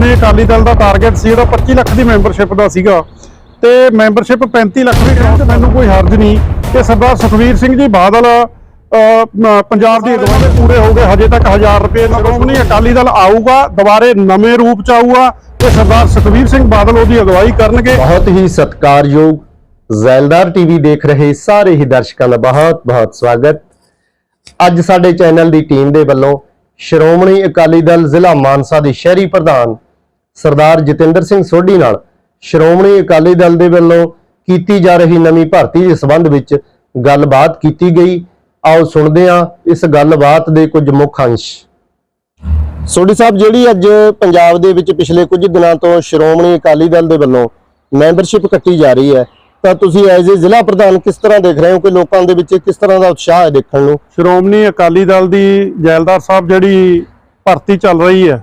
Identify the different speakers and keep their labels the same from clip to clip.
Speaker 1: ਸ਼੍ਰੋਮਣੀ ਅਕਾਲੀ ਦਲ ਦਾ ਟਾਰਗੇਟ ਸੀ ਜਿਹੜਾ 25 ਲੱਖ ਦੀ ਮੈਂਬਰਸ਼ਿਪ ਦਾ ਸੀਗਾ। ਤੇ ਮੈਂਬਰਸ਼ਿਪ 35 ਲੱਖ ਦੀ ਕਰਾਉਣ 'ਚ ਮੈਨੂੰ ਕੋਈ ਹਰਜ ਨਹੀਂ। ਕਿ ਸਰਦਾਰ ਸੁਖਵੀਰ ਸਿੰਘ ਜੀ ਬਾਦਲ ਪੰਜਾਬ ਦੀ ਅਗਵਾਈ ਦੇ ਪੂਰੇ ਹੋ ਗਏ, ਹਜੇ ਤੱਕ 1000 ਰੁਪਏ ਨਾਲ ਅਕਾਲੀ ਦਲ ਆਊਗਾ, ਦੁਬਾਰੇ ਨਵੇਂ ਰੂਪ ਚ ਆਊਗਾ ਤੇ ਸਰਦਾਰ ਸੁਖਵੀਰ ਸਿੰਘ ਬਾਦਲ ਉਹਦੀ ਅਗਵਾਈ ਕਰਨਗੇ।
Speaker 2: ਬਹੁਤ ਹੀ ਸਤਿਕਾਰਯੋਗ ਜ਼ੈਲਦਾਰ ਟੀਵੀ ਦੇਖ ਰਹੇ ਸਾਰੇ ਹੀ ਦਰਸ਼ਕਾਂ ਦਾ ਬਹੁਤ ਬਹੁਤ ਸਵਾਗਤ। ਅੱਜ ਸਾਡੇ ਚੈਨਲ ਦੀ ਟੀਮ ਦੇ ਵੱਲੋਂ ਸ਼੍ਰੋਮਣੀ ਅਕਾਲੀ ਦਲ ਜ਼ਿਲ੍ਹਾ ਮਾਨਸਾ ਦੇ ਸ਼ਹਿਰੀ ਪ੍ਰਧਾਨ ਸਰਦਾਰ ਜਤਿੰਦਰ ਸਿੰਘ ਸੋਢੀ ਨਾਲ ਸ਼੍ਰੋਮਣੀ ਅਕਾਲੀ ਦਲ ਦੇ ਵੱਲੋਂ ਕੀਤੀ ਜਾ ਰਹੀ ਨਵੀਂ ਭਰਤੀ ਦੇ ਸੰਬੰਧ ਵਿੱਚ ਗੱਲਬਾਤ ਕੀਤੀ ਗਈ। ਆਓ ਸੁਣਦੇ ਹਾਂ ਇਸ ਗੱਲਬਾਤ ਦੇ ਕੁਝ ਮੁੱਖ ਅੰਸ਼। ਸੋਢੀ ਸਾਹਿਬ, ਜਿਹੜੀ ਅੱਜ ਪੰਜਾਬ ਦੇ ਵਿੱਚ ਪਿਛਲੇ ਕੁਝ ਦਿਨਾਂ ਤੋਂ ਸ਼੍ਰੋਮਣੀ ਅਕਾਲੀ ਦਲ ਦੇ ਵੱਲੋਂ ਮੈਂਬਰਸ਼ਿਪ ਕੱਟੀ ਜਾ ਰਹੀ ਹੈ, ਤਾਂ ਤੁਸੀਂ ਐਜ਼ ਏ ਜ਼ਿਲ੍ਹਾ ਪ੍ਰਧਾਨ ਕਿਸ ਤਰ੍ਹਾਂ ਦੇਖ ਰਹੇ ਹੋ? ਕਿ ਲੋਕਾਂ ਦੇ ਵਿੱਚ ਕਿਸ ਤਰ੍ਹਾਂ ਦਾ ਉਤਸ਼ਾਹ ਹੈ ਦੇਖਣ ਨੂੰ?
Speaker 1: ਸ਼੍ਰੋਮਣੀ ਅਕਾਲੀ ਦਲ ਦੀ ਜੈਲਦਾਰ ਸਾਹਿਬ, ਜਿਹੜੀ ਭਰਤੀ ਚੱਲ ਰਹੀ ਹੈ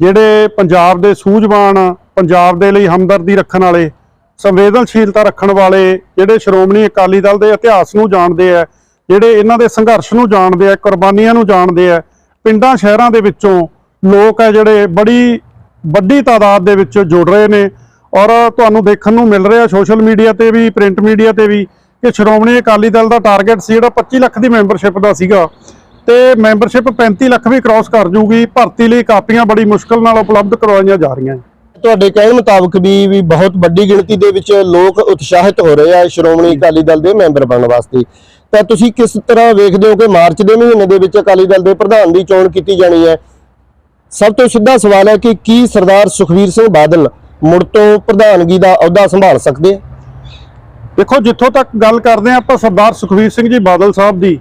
Speaker 1: ਜਿਹੜੇ ਪੰਜਾਬ ਦੇ ਸੂਝਵਾਨ, ਪੰਜਾਬ ਦੇ ਲਈ ਹਮਦਰਦੀ ਰੱਖਣ ਵਾਲੇ, ਸੰਵੇਦਨਸ਼ੀਲਤਾ ਰੱਖਣ ਵਾਲੇ ਜਿਹੜੇ ਸ਼੍ਰੋਮਣੀ ਅਕਾਲੀ ਦਲ ਦੇ ਇਤਿਹਾਸ ਨੂੰ ਜਾਣਦੇ ਆ, ਜਿਹੜੇ ਇਹਨਾਂ ਦੇ ਸੰਘਰਸ਼ ਨੂੰ ਜਾਣਦੇ ਆ, ਕੁਰਬਾਨੀਆਂ ਨੂੰ ਜਾਣਦੇ ਆ, ਪਿੰਡਾਂ ਸ਼ਹਿਰਾਂ ਦੇ ਵਿੱਚੋਂ ਲੋਕ ਆ ਜਿਹੜੇ ਬੜੀ ਵੱਡੀ ਤਾਦਾਦ ਦੇ ਵਿੱਚ ਜੁੜ ਰਹੇ ਨੇ ਔਰ ਤੁਹਾਨੂੰ ਦੇਖਣ ਨੂੰ ਮਿਲ ਰਿਹਾ ਸੋਸ਼ਲ ਮੀਡੀਆ ਤੇ ਵੀ, ਪ੍ਰਿੰਟ ਮੀਡੀਆ ਤੇ ਵੀ ਕਿ ਸ਼੍ਰੋਮਣੀ ਅਕਾਲੀ ਦਲ ਦਾ ਟਾਰਗੇਟ ਸੀ ਜਿਹੜਾ 25 ਲੱਖ ਦੀ ਮੈਂਬਰਸ਼ਿਪ ਦਾ ਸੀਗਾ। ਤੇ ਮੈਂਬਰਸ਼ਿਪ 35 ਲੱਖ ਵੀ ਕ੍ਰਾਸ ਕਰ ਜੂਗੀ। ਭਰਤੀ ਲਈ ਕਾਪੀਆਂ ਬੜੀ ਮੁਸ਼ਕਲ ਨਾਲ ਉਪਲਬਧ ਕਰਵਾਈਆਂ ਜਾ ਰਹੀਆਂ।
Speaker 2: ਤੁਹਾਡੇ ਕਹਿਣ ਮੁਤਾਬਕ ਵੀ ਵੀ ਬਹੁਤ ਵੱਡੀ ਗਿਣਤੀ ਦੇ ਵਿੱਚ ਲੋਕ ਉਤਸ਼ਾਹਿਤ ਹੋ ਰਹੇ ਆ ਸ਼੍ਰੋਮਣੀ ਅਕਾਲੀ ਦਲ ਦੇ ਮੈਂਬਰ ਬਣਨ ਵਾਸਤੇ। ਤਾਂ ਤੁਸੀਂ ਕਿਸ ਤਰ੍ਹਾਂ ਵੇਖਦੇ ਹੋ ਕਿ ਮਾਰਚ ਦੇ ਮਹੀਨੇ ਦੇ ਵਿੱਚ ਅਕਾਲੀ ਦਲ ਦੇ ਪ੍ਰਧਾਨ ਦੀ ਚੋਣ ਕੀਤੀ ਜਾਣੀ ਹੈ? ਸਭ ਤੋਂ ਸਿੱਧਾ ਸਵਾਲ ਹੈ ਕਿ ਕੀ ਸਰਦਾਰ ਸੁਖਵੀਰ ਸਿੰਘ ਬਾਦਲ ਮੁੜ ਤੋਂ ਪ੍ਰਧਾਨਗੀ ਦਾ ਅਹੁਦਾ ਸੰਭਾਲ ਸਕਦੇ ਆ?
Speaker 1: ਦੇਖੋ ਜਿੱਥੋਂ ਤੱਕ ਗੱਲ ਕਰਦੇ ਹਾਂ ਆਪਾਂ ਸਰਦਾਰ ਸੁਖਵੀਰ ਸਿੰਘ ਜੀ ਬਾਦਲ ਸਾਹਿਬ ਦੀ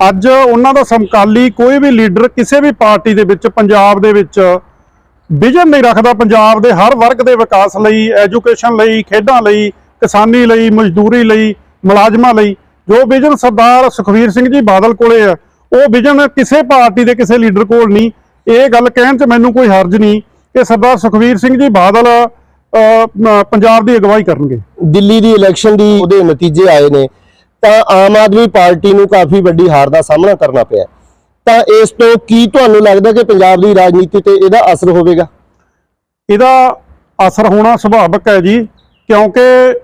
Speaker 1: ਅੱਜ ਉਹਨਾਂ ਦਾ ਸਮਕਾਲੀ ਕੋਈ ਵੀ ਲੀਡਰ ਕਿਸੇ ਵੀ ਪਾਰਟੀ ਦੇ ਵਿੱਚ, ਪੰਜਾਬ ਦੇ ਵਿੱਚ ਵਿਜ਼ਨ ਨਹੀਂ ਰੱਖਦਾ। ਪੰਜਾਬ ਦੇ ਹਰ ਵਰਗ ਦੇ ਵਿਕਾਸ ਲਈ, ਐਜੂਕੇਸ਼ਨ ਲਈ, ਖੇਡਾਂ ਲਈ, ਕਿਸਾਨੀ ਲਈ, ਮਜ਼ਦੂਰੀ ਲਈ, ਮੁਲਾਜ਼ਮਾਂ ਲਈ, ਜੋ ਵਿਜ਼ਨ ਸਰਦਾਰ ਸੁਖਵੀਰ ਸਿੰਘ ਜੀ ਬਾਦਲ ਕੋਲੇ ਆ, ਉਹ ਵਿਜ਼ਨ ਕਿਸੇ ਪਾਰਟੀ ਦੇ ਕਿਸੇ ਲੀਡਰ ਕੋਲ ਨਹੀਂ। ਇਹ ਗੱਲ ਕਹਿਣ 'ਚ ਮੈਨੂੰ ਕੋਈ ਹਰਜ ਨਹੀਂ ਕਿ ਸਰਦਾਰ ਸੁਖਵੀਰ ਸਿੰਘ ਜੀ ਬਾਦਲ ਪੰਜਾਬ ਦੀ ਅਗਵਾਈ ਕਰਨਗੇ।
Speaker 2: ਦਿੱਲੀ ਦੀ ਇਲੈਕਸ਼ਨ ਦੀ ਉਹਦੇ ਨਤੀਜੇ ਆਏ ਨੇ। ਤਾਂ ਆਮ ਆਦਮੀ ਪਾਰਟੀ ਨੂੰ ਕਾਫੀ ਵੱਡੀ ਹਾਰ ਦਾ ਸਾਹਮਣਾ ਕਰਨਾ ਪਿਆ। ਤਾਂ ਇਸ ਤੋਂ ਕੀ ਤੁਹਾਨੂੰ ਲੱਗਦਾ ਕਿ ਪੰਜਾਬ ਦੀ ਰਾਜਨੀਤੀ ਤੇ ਇਹਦਾ ਅਸਰ ਹੋਵੇਗਾ?
Speaker 1: ਇਹਦਾ ਅਸਰ ਹੋਣਾ ਸੁਭਾਵਿਕ ਹੈ ਜੀ, ਕਿਉਂਕਿ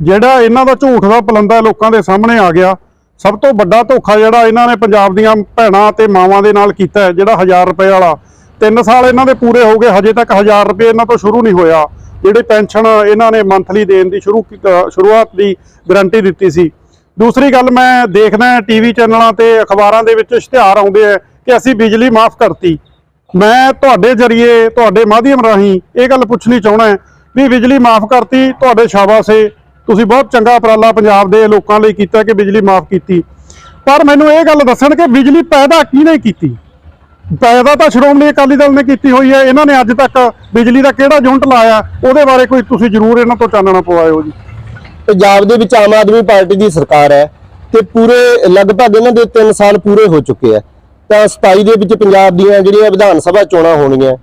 Speaker 1: ਜਿਹੜਾ ਇਹਨਾਂ ਦਾ ਝੂਠ ਦਾ ਪਲੰਦਾ ਲੋਕਾਂ ਦੇ ਸਾਹਮਣੇ ਆ ਗਿਆ, ਸਭ ਤੋਂ ਵੱਡਾ ਧੋਖਾ ਜਿਹੜਾ ਇਹਨਾਂ ਨੇ ਪੰਜਾਬ ਦੀਆਂ ਭੈਣਾਂ ਤੇ ਮਾਵਾਂ ਦੇ ਨਾਲ ਕੀਤਾ ਜਿਹੜਾ 1000 ਰੁਪਏ ਵਾਲਾ। 3 ਸਾਲ ਇਹਨਾਂ ਦੇ ਪੂਰੇ ਹੋ ਗਏ, ਹਜੇ ਤੱਕ 1000 ਰੁਪਏ ਇਹਨਾਂ ਤੋਂ ਸ਼ੁਰੂ ਨਹੀਂ ਹੋਇਆ। ਜਿਹੜੀ ਪੈਨਸ਼ਨ ਇਹਨਾਂ ਨੇ ਮੰਥਲੀ ਦੇਣ ਦੀ ਸ਼ੁਰੂ ਕੀ- ਸ਼ੁਰੂਆਤ ਦੀ ਗਰੰਟੀ ਦਿੱਤੀ ਸੀ। ਦੂਸਰੀ ਗੱਲ ਮੈਂ ਦੇਖਦਾ ਟੀਵੀ ਚੈਨਲਾਂ ਤੇ ਅਖਬਾਰਾਂ ਦੇ ਵਿੱਚ ਇਸ਼ਤਿਹਾਰ ਆਉਂਦੇ ਆ ਕਿ ਅਸੀਂ ਬਿਜਲੀ ਮਾਫ ਕਰਤੀ। ਮੈਂ ਤੁਹਾਡੇ ਜਰੀਏ, ਤੁਹਾਡੇ ਮਾਧਿਅਮ ਰਾਹੀਂ ਇਹ ਗੱਲ ਪੁੱਛਣੀ ਚਾਹਣਾ ਵੀ ਬਿਜਲੀ ਮਾਫ ਕਰਤੀ, ਤੁਹਾਡੇ ਸ਼ਾਬਾਸ਼ ਏ। ਤੁਸੀਂ ਬਹੁਤ ਚੰਗਾ ਉਪਰਾਲਾ ਪੰਜਾਬ ਦੇ ਲੋਕਾਂ ਲਈ ਕੀਤਾ ਕਿ ਬਿਜਲੀ ਮਾਫ ਕੀਤੀ। ਪਰ ਮੈਨੂੰ ਇਹ ਗੱਲ ਦੱਸਣ ਕਿ ਬਿਜਲੀ ਪੈਦਾ ਕਿਹਨੇ ਕੀਤੀ? ਪੈਦਾ ਤਾਂ ਸ਼੍ਰੋਮਣੀ ਅਕਾਲੀ ਦਲ ਨੇ ਕੀਤੀ ਹੋਈ ਹੈ। ਇਹਨਾਂ ਨੇ ਅੱਜ ਤੱਕ ਬਿਜਲੀ ਦਾ ਕਿਹੜਾ ਯੂਨਿਟ ਲਾਇਆ? ਉਹਦੇ ਬਾਰੇ ਕੋਈ ਤੁਸੀਂ ਜ਼ਰੂਰ ਇਹਨਾਂ ਤੋਂ ਚਾਨਣਾ ਪਵਾਇਓ ਜੀ।
Speaker 2: ਪੰਜਾਬ ਦੇ ਵਿੱਚ ਆਮ ਆਦਮੀ ਪਾਰਟੀ ਦੀ ਸਰਕਾਰ ਹੈ ਤੇ ਪੂਰੇ ਲਗਭਗ ਇਹਨਾਂ ਦੇ 3 ਸਾਲ ਪੂਰੇ ਹੋ ਚੁੱਕੇ ਆ। ਤਾਂ 27 ਦੇ ਵਿੱਚ ਪੰਜਾਬ ਦੀਆਂ ਜਿਹੜੀਆਂ ਵਿਧਾਨ ਸਭਾ ਚੋਣਾਂ ਹੋਣੀਆਂ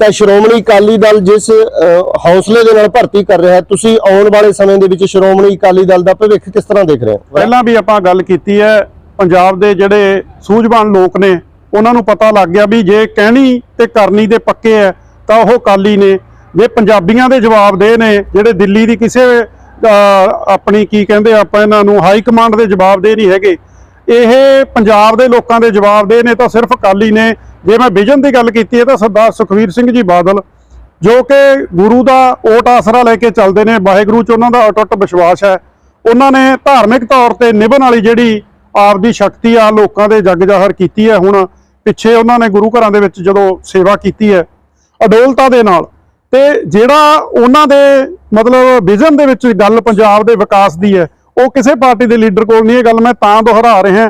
Speaker 2: ਤਾਂ ਸ਼੍ਰੋਮਣੀ ਅਕਾਲੀ ਦਲ ਜਿਸ ਹੌਸਲੇ ਦੇ ਨਾਲ ਭਰਤੀ ਕਰ ਰਿਹਾ, ਤੁਸੀਂ ਆਉਣ ਵਾਲੇ ਸਮੇਂ ਦੇ ਵਿੱਚ ਸ਼੍ਰੋਮਣੀ ਅਕਾਲੀ ਦਲ ਦਾ ਭਵਿੱਖ ਕਿਸ ਤਰ੍ਹਾਂ ਦੇਖ ਰਹੇ ਹੋ?
Speaker 1: ਪਹਿਲਾਂ ਵੀ ਆਪਾਂ ਗੱਲ ਕੀਤੀ ਹੈ, ਪੰਜਾਬ ਦੇ ਜਿਹੜੇ ਸੂਝਵਾਨ ਲੋਕ ਨੇ, ਉਹਨਾਂ ਨੂੰ ਪਤਾ ਲੱਗ ਗਿਆ ਵੀ ਜੇ ਕਹਿਣੀ ਤੇ ਕਰਨੀ ਦੇ ਪੱਕੇ ਹੈ, ਤਾਂ ਉਹ ਕਾਲੀ ਨੇ। ਜੇ ਪੰਜਾਬੀਆਂ ਦੇ ਜਵਾਬ ਦੇ ਨੇ, ਜਿਹੜੇ ਦਿੱਲੀ ਦੀ ਕਿਸੇ ਆਪਣੀ ਕੀ ਕਹਿੰਦੇ ਆਪਾਂ ਇਹਨਾਂ ਨੂੰ ਹਾਈ ਕਮਾਂਡ ਦੇ ਜਵਾਬਦੇ ਨਹੀਂ ਹੈਗੇ। ਇਹ ਪੰਜਾਬ ਦੇ ਲੋਕਾਂ ਦੇ ਜਵਾਬਦੇ ਨੇ, ਤਾਂ ਸਿਰਫ ਕਾਲੀ ਨੇ। ਜੇ ਮੈਂ ਵਿਜਨ ਦੀ ਗੱਲ ਕੀਤੀ ਹੈ, ਤਾਂ ਸਰਦਾਰ ਸੁਖਵੀਰ ਸਿੰਘ ਜੀ ਬਾਦਲ, ਜੋ ਕਿ ਗੁਰੂ ਦਾ ਓਟ ਆਸਰਾ ਲੈ ਕੇ ਚੱਲਦੇ ਨੇ, ਵਾਹਿਗੁਰੂ 'ਚ ਉਹਨਾਂ ਦਾ ਅਟੁੱਟ ਵਿਸ਼ਵਾਸ ਹੈ। ਉਹਨਾਂ ਨੇ ਧਾਰਮਿਕ ਤੌਰ ਤੇ ਨਿਭਣ ਵਾਲੀ ਜਿਹੜੀ ਆਪਦੀ ਸ਼ਕਤੀ ਆ, ਲੋਕਾਂ ਦੇ ਜੱਗ ਜ਼ਾਹਰ ਕੀਤੀ ਹੈ ਹੁਣ। ਪਿੱਛੇ ਉਹਨਾਂ ਨੇ ਗੁਰੂ ਘਰਾਂ ਦੇ ਵਿੱਚ ਜਦੋਂ ਸੇਵਾ ਕੀਤੀ ਹੈ, ਅਡੋਲਤਾ ਦੇ ਨਾਲ ਤੇ ਜਿਹੜਾ ਉਹਨਾਂ ਦੇ ਮਤਲਬ ਵਿਜ਼ਨ ਦੇ ਵਿੱਚ ਗੱਲ ਪੰਜਾਬ ਦੇ ਵਿਕਾਸ ਦੀ ਹੈ, ਉਹ ਕਿਸੇ ਪਾਰਟੀ ਦੇ ਲੀਡਰ ਕੋਲ ਨਹੀਂ ਇਹ ਗੱਲ ਮੈਂ ਤਾਂ ਦੁਹਰਾ ਰਿਹਾ।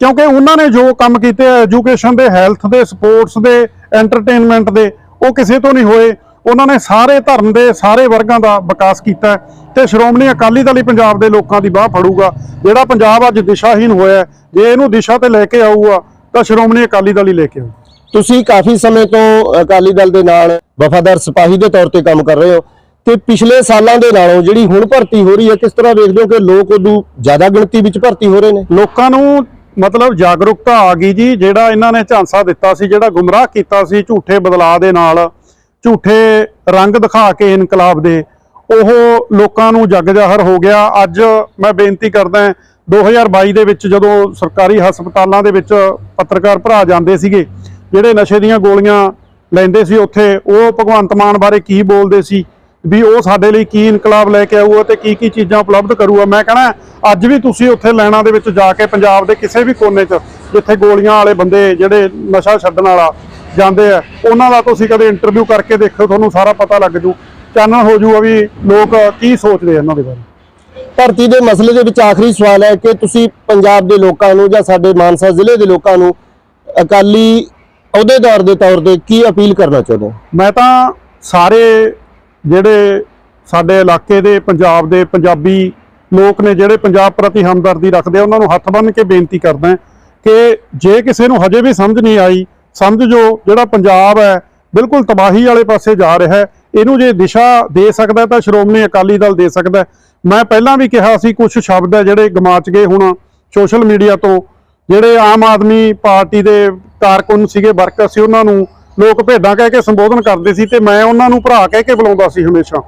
Speaker 1: ਕਿਉਂਕਿ ਉਹਨਾਂ ਨੇ ਜੋ ਕੰਮ ਕੀਤੇ ਐਜੂਕੇਸ਼ਨ ਦੇ ਹੈਲਥ ਦੇ ਸਪੋਰਟਸ ਦੇ ਐਂਟਰਟੇਨਮੈਂਟ ਦੇ, ਉਹ ਕਿਸੇ ਤੋਂ ਨਹੀਂ ਹੋਏ। ਉਹਨਾਂ ਨੇ ਸਾਰੇ ਧਰਮ ਦੇ, ਸਾਰੇ ਵਰਗਾਂ ਦਾ ਵਿਕਾਸ ਕੀਤਾ ਹੈ ਤੇ ਸ਼੍ਰੋਮਣੀ ਅਕਾਲੀ ਦਲ ਹੀ ਪੰਜਾਬ ਦੇ ਲੋਕਾਂ ਦੀ ਬਾਹ ਫੜੂਗਾ। ਜਿਹੜਾ ਪੰਜਾਬ ਅੱਜ ਦਿਸ਼ਾਹੀਨ ਹੋਇਆ ਜੇ ਇਹਨੂੰ ਦਿਸ਼ਾ ਤੇ ਲੈ ਕੇ ਆਊਗਾ, ਤਾਂ ਸ਼੍ਰੋਮਣੀ ਅਕਾਲੀ ਦਲ ਹੀ ਲੈ ਕੇ ਆਊ
Speaker 2: ਤੁਸੀਂ ਕਾਫੀ ਸਮੇਂ ਤੋਂ ਅਕਾਲੀ ਦਲ ਦੇ ਨਾਲ ਵਫਾਦਾਰ ਸਿਪਾਹੀ ਦੇ ਤੌਰ ਤੇ ਕੰਮ ਕਰ ਰਹੇ ਹੋ ਤੇ ਪਿਛਲੇ ਸਾਲਾਂ ਦੇ ਨਾਲੋਂ ਜਿਹੜੀ ਹੁਣ ਭਰਤੀ ਹੋ ਰਹੀ ਹੈ, ਕਿਸ ਤਰ੍ਹਾਂ ਵੇਖਦੇ ਹੋ ਕਿ ਲੋਕ ਉਦੋਂ ਜ਼ਿਆਦਾ ਗਿਣਤੀ ਵਿੱਚ ਭਰਤੀ ਹੋ ਰਹੇ ਨੇ?
Speaker 1: ਲੋਕਾਂ ਨੂੰ ਮਤਲਬ ਜਾਗਰੂਕਤਾ ਆ ਗਈ ਜੀ, ਜਿਹੜਾ ਇਹਨਾਂ ਨੇ ਝਾਂਸਾ ਦਿੱਤਾ ਸੀ, ਜਿਹੜਾ ਗੁੰਮਰਾਹ ਕੀਤਾ ਸੀ ਝੂਠੇ ਬਦਲਾਅ ਦੇ ਨਾਲ, ਝੂਠੇ ਰੰਗ ਦਿਖਾ ਕੇ ਇਨਕਲਾਬ ਦੇ, ਉਹ ਲੋਕਾਂ ਨੂੰ ਜੱਗ ਜ਼ਾਹਰ ਹੋ ਗਿਆ। ਅੱਜ ਮੈਂ ਬੇਨਤੀ ਕਰਦਾ ਹਾਂ 2022 ਦੇ ਵਿੱਚ ਜਦੋਂ ਸਰਕਾਰੀ ਹਸਪਤਾਲਾਂ ਦੇ ਵਿੱਚ ਪੱਤਰਕਾਰ ਭਰਾ ਜਾਂਦੇ ਸੀਗੇ ਜਿਹੜੇ ਨਸ਼ੇ ਦੀਆਂ ਗੋਲੀਆਂ ਲੈਂਦੇ ਸੀ ਉੱਥੇ, ਉਹ ਭਗਵੰਤ ਮਾਨ ਬਾਰੇ ਕੀ ਬੋਲਦੇ ਸੀ? ਵੀ ਉਹ ਸਾਡੇ ਲਈ ਕੀ ਇਨਕਲਾਬ ਲੈ ਕੇ ਆਊਗਾ ਤੇ ਕੀ ਕੀ ਚੀਜ਼ਾਂ ਉਪਲਬਧ ਕਰੂਗਾ? ਮੈਂ ਕਹਣਾ, ਅੱਜ ਵੀ ਤੁਸੀਂ ਉੱਥੇ ਲੈਣਾ ਦੇ ਵਿੱਚ ਜਾ ਕੇ ਪੰਜਾਬ ਦੇ ਕਿਸੇ ਵੀ ਕੋਨੇ 'ਚ, ਜਿੱਥੇ ਗੋਲੀਆਂ ਵਾਲੇ ਬੰਦੇ ਜਿਹੜੇ ਨਸ਼ਾ ਛੱਡਣ ਵਾਲਾ ਜਾਂਦੇ ਆ, ਉਹਨਾਂ ਦਾ ਤੁਸੀਂ ਕਦੇ ਇੰਟਰਵਿਊ ਕਰਕੇ ਦੇਖੋ ਤੁਹਾਨੂੰ ਸਾਰਾ ਪਤਾ ਲੱਗ ਜੂ। ਚਾਨਣ ਹੋ ਜੂਗਾ ਵੀ ਲੋਕ ਕੀ ਸੋਚਦੇ ਆ ਇਹਨਾਂ ਦੇ ਬਾਰੇ।
Speaker 2: ਭਰਤੀ ਦੇ ਮਸਲੇ ਦੇ ਵਿੱਚ ਆਖਰੀ ਸਵਾਲ ਹੈ ਕਿ ਤੁਸੀਂ ਪੰਜਾਬ ਦੇ ਲੋਕਾਂ ਨੂੰ ਜਾਂ ਸਾਡੇ ਮਾਨਸਾ ਜ਼ਿਲ੍ਹੇ ਦੇ ਲੋਕਾਂ ਨੂੰ ਅਕਾਲੀ ਅਹੁਦੇਦਾਰ ਦੇ ਤੌਰ ਤੇ ਕੀ ਅਪੀਲ ਕਰਨਾ ਚਾਹੁੰਦੇ ਹੋ?
Speaker 1: ਮੈਂ ਤਾਂ ਸਾਰੇ ਜਿਹੜੇ ਸਾਡੇ ਇਲਾਕੇ ਦੇ ਪੰਜਾਬ ਦੇ ਪੰਜਾਬੀ ਲੋਕ ਨੇ, ਜਿਹੜੇ ਪੰਜਾਬ ਪ੍ਰਤੀ ਹਮਦਰਦੀ ਰੱਖਦੇ ਆ, ਉਹਨਾਂ ਨੂੰ ਹੱਥ ਬੰਨ੍ਹ ਕੇ ਬੇਨਤੀ ਕਰਦਾ ਕਿ ਜੇ ਕਿਸੇ ਨੂੰ ਹਜੇ ਵੀ ਸਮਝ ਨਹੀਂ ਆਈ ਸਮਝ ਜੋ ਜਿਹੜਾ ਪੰਜਾਬ ਹੈ, ਬਿਲਕੁਲ ਤਬਾਹੀ ਵਾਲੇ ਪਾਸੇ ਜਾ ਰਿਹਾ ਹੈ। ਇਹਨੂੰ ਜੇ ਦਿਸ਼ਾ ਦੇ ਸਕਦਾ ਤਾਂ ਸ਼੍ਰੋਮਣੀ ਅਕਾਲੀ ਦਲ ਦੇ ਸਕਦਾ ਮੈਂ ਪਹਿਲਾਂ ਵੀ ਕਿਹਾ ਸੀ ਕੁਝ ਸ਼ਬਦ ਹੈ ਜਿਹੜੇ ਗਮਾਚ ਗਏ ਹੁਣ ਸੋਸ਼ਲ ਮੀਡੀਆ ਤੋਂ, ਜਿਹੜੇ ਆਮ ਆਦਮੀ ਪਾਰਟੀ ਦੇ ਕਾਰਕੁਨ ਸੀਗੇ, ਵਰਕਰ ਸੀ ਉਹਨਾਂ ਨੂੰ। ਲੋਕ ਭੇਡਾਂ ਕਹਿ ਕੇ ਸੰਬੋਧਨ ਕਰਦੇ ਸੀ ਤੇ ਮੈਂ ਉਹਨਾਂ ਨੂੰ ਭਰਾ ਕਹਿ ਕੇ ਬੁਲਾਉਂਦਾ ਸੀ ਹਮੇਸ਼ਾ।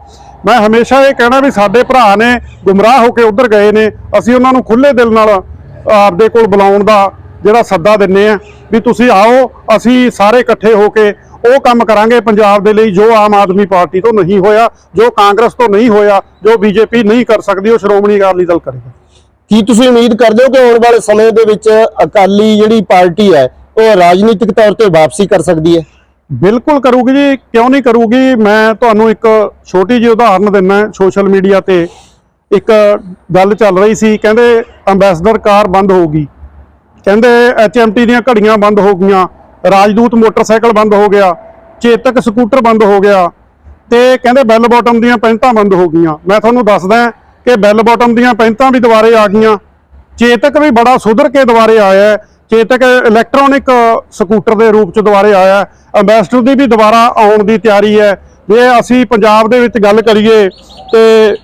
Speaker 1: ਮੈਂ ਹਮੇਸ਼ਾ ਇਹ ਕਹਿਣਾ ਵੀ ਸਾਡੇ ਭਰਾ ਨੇ ਗੁੰਮਰਾਹ ਹੋ ਕੇ ਉੱਧਰ ਗਏ ਨੇ, ਅਸੀਂ ਉਹਨਾਂ ਨੂੰ ਖੁੱਲੇ ਦਿਲ ਨਾਲ ਆਪਦੇ ਕੋਲ ਬੁਲਾਉਣ ਦਾ ਜਿਹੜਾ ਸੱਦਾ ਦਿੰਨੇ ਆ ਵੀ ਤੁਸੀਂ ਆਓ, ਅਸੀਂ ਸਾਰੇ ਇਕੱਠੇ ਹੋ ਕੇ ਉਹ ਕੰਮ ਕਰਾਂਗੇ ਪੰਜਾਬ ਦੇ ਲਈ ਜੋ ਆਮ ਆਦਮੀ ਪਾਰਟੀ ਤੋਂ ਨਹੀਂ ਹੋਇਆ, ਜੋ ਕਾਂਗਰਸ ਤੋਂ ਨਹੀਂ ਹੋਇਆ, ਜੋ ਬੀਜੇਪੀ ਨਹੀਂ ਕਰ ਸਕਦੀ, ਉਹ ਸ਼੍ਰੋਮਣੀ ਅਕਾਲੀ ਦਲ ਕਰੇਗਾ।
Speaker 2: ਕੀ ਤੁਸੀਂ ਉਮੀਦ ਕਰਦੇ ਹੋ ਕਿ ਆਉਣ ਵਾਲੇ ਸਮੇਂ ਦੇ ਵਿੱਚ ਅਕਾਲੀ ਜਿਹੜੀ ਪਾਰਟੀ ਹੈ ਉਹ ਰਾਜਨੀਤਿਕ ਤੌਰ ਤੇ ਵਾਪਸੀ ਕਰ ਸਕਦੀ ਹੈ?
Speaker 1: ਬਿਲਕੁਲ ਕਰੂਗੀ ਜੀ, ਕਿਉਂ ਨਹੀਂ ਕਰੂਗੀ? ਮੈਂ ਤੁਹਾਨੂੰ ਇੱਕ ਛੋਟੀ ਜਿਹੀ ਉਦਾਹਰਨ ਦਿੰਨਾ ਸੋਸ਼ਲ ਮੀਡੀਆ ਤੇ ਇੱਕ ਗੱਲ ਚੱਲ ਰਹੀ ਸੀ, ਕਹਿੰਦੇ ਅੰਬੈਸਡਰ ਕਾਰ ਬੰਦ ਹੋਊਗੀ ਕਹਿੰਦੇ ਐਚਐਮਟੀ ਦੀਆਂ ਘੜੀਆਂ ਬੰਦ ਹੋ ਗਈਆਂ, ਰਾਜਦੂਤ ਮੋਟਰਸਾਈਕਲ ਬੰਦ ਹੋ ਗਿਆ, ਚੇਤਕ ਸਕੂਟਰ ਬੰਦ ਹੋ ਗਿਆ ਤੇ ਕਹਿੰਦੇ ਬੈਲ ਬਾਟਮ ਦੀਆਂ ਪੈਂਟਾਂ ਬੰਦ ਹੋ ਗਈਆਂ। ਮੈਂ ਤੁਹਾਨੂੰ ਦੱਸਦਾ ਕਿ ਬੈਲ ਬਾਟਮ ਦੀਆਂ ਪੈਂਟਾਂ ਵੀ ਦੁਬਾਰੇ ਆ ਗਈਆਂ। ਚੇਤਕ ਵੀ ਬੜਾ ਸੁਧਰ ਕੇ ਦੁਬਾਰੇ ਆਇਆ ਚੇਤਕ ਇਲੈਕਟ੍ਰੋਨਿਕ ਸਕੂਟਰ ਦੇ ਰੂਪ ਚ ਦੁਬਾਰੇ ਆਇਆ ਹੈ। ਅੰਬੈਸਡਰ ਦੀ ਵੀ ਦੁਬਾਰਾ ਆਉਣ ਦੀ ਤਿਆਰੀ ਹੈ। ਜੇ ਅਸੀਂ ਪੰਜਾਬ ਦੇ ਵਿੱਚ ਗੱਲ ਕਰੀਏ ਤੇ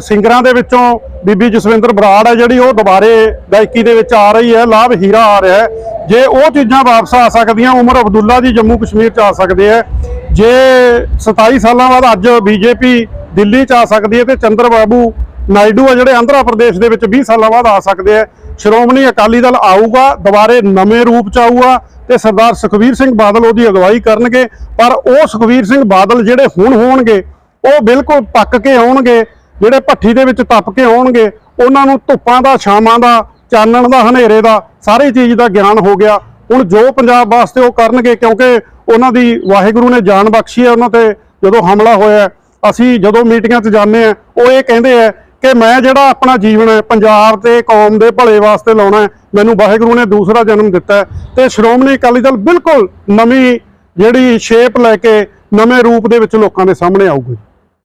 Speaker 1: ਸਿੰਗਰਾਂ ਦੇ ਵਿੱਚੋਂ ਬੀਬੀ ਜਸਵਿੰਦਰ ਬਰਾੜ ਹੈ ਜਿਹੜੀ ਉਹ ਦੁਬਾਰੇ ਗਾਇਕੀ ਦੇ ਵਿੱਚ ਆ ਰਹੀ ਹੈ। ਲਾਭ ਹੀਰਾ ਆ ਰਿਹਾ ਹੈ। ਜੇ ਉਹ ਚੀਜ਼ਾਂ ਵਾਪਸ ਆ ਸਕਦੀਆਂ, ਉਮਰ ਅਬਦੁੱਲਾ ਜੀ ਜੰਮੂ ਕਸ਼ਮੀਰ ਚ ਆ ਸਕਦੇ ਹੈ। ਜੇ 27 ਸਾਲਾਂ ਬਾਅਦ ਅੱਜ ਬੀਜੇਪੀ ਦਿੱਲੀ ਚ ਆ ਸਕਦੀ ਹੈ ਤੇ ਚੰਦਰ ਬਾਬੂ ਨਾਇਡੂ ਆ ਜਿਹੜੇ ਆਂਧਰਾ ਪ੍ਰਦੇਸ਼ ਦੇ ਵਿੱਚ 20 ਸਾਲਾਂ ਬਾਅਦ ਆ ਸਕਦੇ ਆ। ਸ਼੍ਰੋਮਣੀ ਅਕਾਲੀ ਦਲ ਆਊਗਾ, ਦੁਬਾਰੇ ਨਵੇਂ ਰੂਪ ਚ ਆਊਗਾ ਤੇ ਸਰਦਾਰ ਸੁਖਵੀਰ ਸਿੰਘ ਬਾਦਲ ਉਹਦੀ ਅਗਵਾਈ ਕਰਨਗੇ। ਪਰ ਉਹ ਸੁਖਵੀਰ ਸਿੰਘ ਬਾਦਲ ਜਿਹੜੇ ਹੁਣ ਹੋਣਗੇ, ਉਹ ਬਿਲਕੁਲ ਪੱਕ ਕੇ ਆਉਣਗੇ, ਜਿਹੜੇ ਭੱਠੀ ਦੇ ਵਿੱਚ ਤਪ ਕੇ ਆਉਣਗੇ, ਉਹਨਾਂ ਨੂੰ ਧੁੱਪਾਂ ਦਾ, ਛਾਵਾਂ ਦਾ, ਚਾਨਣ ਦਾ, ਹਨੇਰੇ ਦਾ ਸਾਰੀ ਚੀਜ਼ ਦਾ ਗਿਆਨ ਹੋ ਗਿਆ। ਹੁਣ ਜੋ ਪੰਜਾਬ ਵਾਸਤੇ ਉਹ ਕਰਨਗੇ, ਕਿਉਂਕਿ ਉਹਨਾਂ ਦੀ ਵਾਹਿਗੁਰੂ ਨੇ ਜਾਨ ਬਖਸ਼ੀ ਹੈ ਉਹਨਾਂ ਤੇ ਜਦੋਂ ਹਮਲਾ ਹੋਇਆ, ਅਸੀਂ ਜਦੋਂ ਮੀਟਿੰਗਾਂ 'ਚ ਜਾਂਦੇ ਆ ਉਹ ਇਹ ਕਹਿੰਦੇ ਆ ਕਿ ਮੈਂ ਜਿਹੜਾ ਆਪਣਾ ਜੀਵਨ ਹੈ, ਪੰਜਾਬ ਤੇ ਕੌਮ ਦੇ ਭਲੇ ਵਾਸਤੇ ਲਾਉਣਾ ਹੈ, ਮੈਨੂੰ ਵਾਹਿਗੁਰੂ ਨੇ ਦੂਸਰਾ ਜਨਮ ਦਿੱਤਾ ਹੈ। ਤੇ ਸ਼੍ਰੋਮਣੀ ਅਕਾਲੀ ਦਲ ਬਿਲਕੁਲ ਨਵੀਂ ਜਿਹੜੀ ਸ਼ੇਪ ਲੈ ਕੇ ਨਵੇਂ ਰੂਪ ਦੇ ਵਿੱਚ ਲੋਕਾਂ ਦੇ ਸਾਹਮਣੇ ਆਊਗੀ।